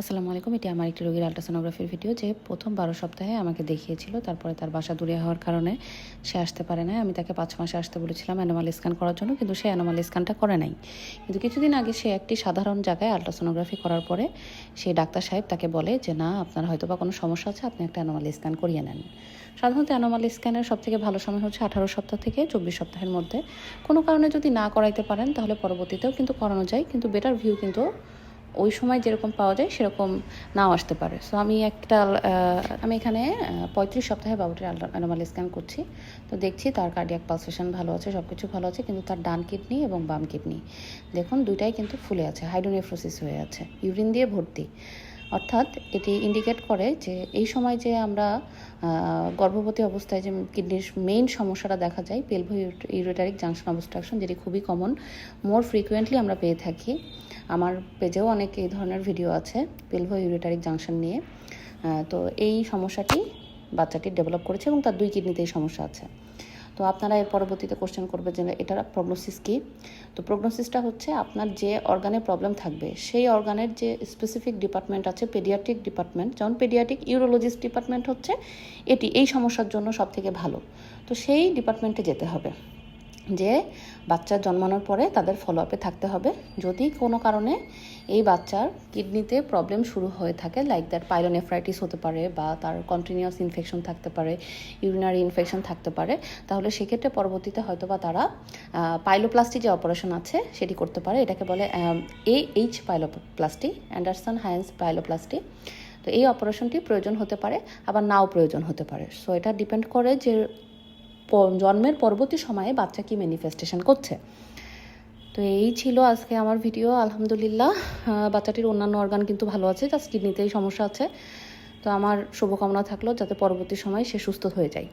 আসসালামু আলাইকুম, এটি আমার একটি রোগীর আলট্রাসোনোগ্রাফির ভিডিও যে প্রথম বারো সপ্তাহে আমাকে দেখিয়েছিল, তারপরে তার বাসা দূরে হওয়ার কারণে সে আসতে পারে না আমি তাকে পাঁচ মাসে আসতে বলেছিলাম অ্যানোমাল স্ক্যান করার জন্য, কিন্তু সে অ্যানোমাল স্ক্যানটা করে নাই। কিন্তু কিছুদিন আগে সে একটি সাধারণ জায়গায় আলট্রাসোনোগ্রাফি করার পরে সেই ডাক্তার সাহেব তাকে বলে যে, না, আপনার হয়তো বা কোনো সমস্যা আছে, আপনি একটা অ্যানোমাল স্ক্যান করিয়ে নেন। সাধারণত অ্যানোমাল স্ক্যানের সব থেকে ভালো সময় হচ্ছে আঠারো সপ্তাহ থেকে চব্বিশ সপ্তাহের মধ্যে। কোনো কারণে যদি না করাইতে পারেন, তাহলে পরবর্তীতেও কিন্তু করানো যায়, কিন্তু বেটার ভিউ কিন্তু ওই সময় যেরকম পাওয়া যায় সেরকম নাও আসতে পারে। সো আমি একটা আমি এখানে পঁয়ত্রিশ সপ্তাহে বাবুটির অ্যানোমাল স্ক্যান করছি। তো দেখছি তার কার্ডিয়াক পালসেশন ভালো আছে সব কিছু ভালো আছে, কিন্তু তার ডান কিডনি এবং বাম কিডনি দেখুন দুইটাই কিন্তু ফুলে আছে হাইড্রোনেফ্রোসিস হয়ে আছে ইউরিন দিয়ে ভর্তি। অর্থাৎ এটি ইন্ডিকেট করে যে এই সময় যে আমরা গর্ভবতী অবস্থায় যে কিডনির মেইন সমস্যাটা দেখা যায় পেলভো ইউরেটারিক জাংশন অবস্ট্রাকশন যেটি খুবই কমন মোর ফ্রিকুয়েন্টলি আমরা পেয়ে থাকি। আমার পেজেও অনেক এই ধরনের ভিডিও আছে পেলভো ইউরেটারিক জাংশন নিয়ে। তো এই সমস্যাটি বাচ্চাটি ডেভেলপ করেছে এবং তার দুই কিডনিতেই সমস্যা আছে। তো আপনারা এর পরবর্তীতে কোশ্চেন করবে যে এটার প্রগনোসিস কি? তো প্রগনোসিসটা হচ্ছে আপনার যে অর্গানের প্রবলেম থাকবে, সেই অর্গানের যে স্পেসিফিক ডিপার্টমেন্ট আছে পেডিয়াট্রিক ডিপার্টমেন্ট যেমন পেডিয়াট্রিক ইউরোলজিস্ট ডিপার্টমেন্ট হচ্ছে, এটি এই সমস্যার জন্য সব থেকে ভালো। তো সেই ডিপার্টমেন্টে যেতে হবে। যে বাচ্চা জন্মানোর পরে তাদের ফলো আপে থাকতে হবে। যদি কোনো কারণে এই বাচ্চার কিডনিতে প্রবলেম শুরু হয়ে থাকে লাইক দ্যাট পাইলোনেফ্রাইটিস হতে পারে বা তার কন্টিনিউয়াস ইনফেকশন থাকতে পারে ইউরিনারি ইনফেকশন থাকতে পারে, তাহলে সেক্ষেত্রে পরবর্তীতে হয়তো বা তারা পাইলোপ্লাস্টি যে অপারেশন আছে, সেটি করতে পারে। এটাকে বলে এ এইচ পাইলোপ্লাস্টি অ্যান্ডারসন হায়েন্স পাইলোপ্লাস্টি তো এই অপারেশনটি প্রয়োজন হতে পারে, আবার নাও প্রয়োজন হতে পারে। সো এটা ডিপেন্ড করে যে জন্মের পরবর্তী সময়ে বাচ্চা কি ম্যানিফেস্টেশন করছে? তো এই ছিল আজকে আমার ভিডিও আলহামদুলিল্লাহ। বাচ্চাটির অন্যান্য অর্গান কিন্তু ভালো আছে জাস্ট কিডনিতেই সমস্যা আছে। তো আমার শুভকামনা থাকল যাতে পরবর্তী সময় সে সুস্থ হয়ে যায়।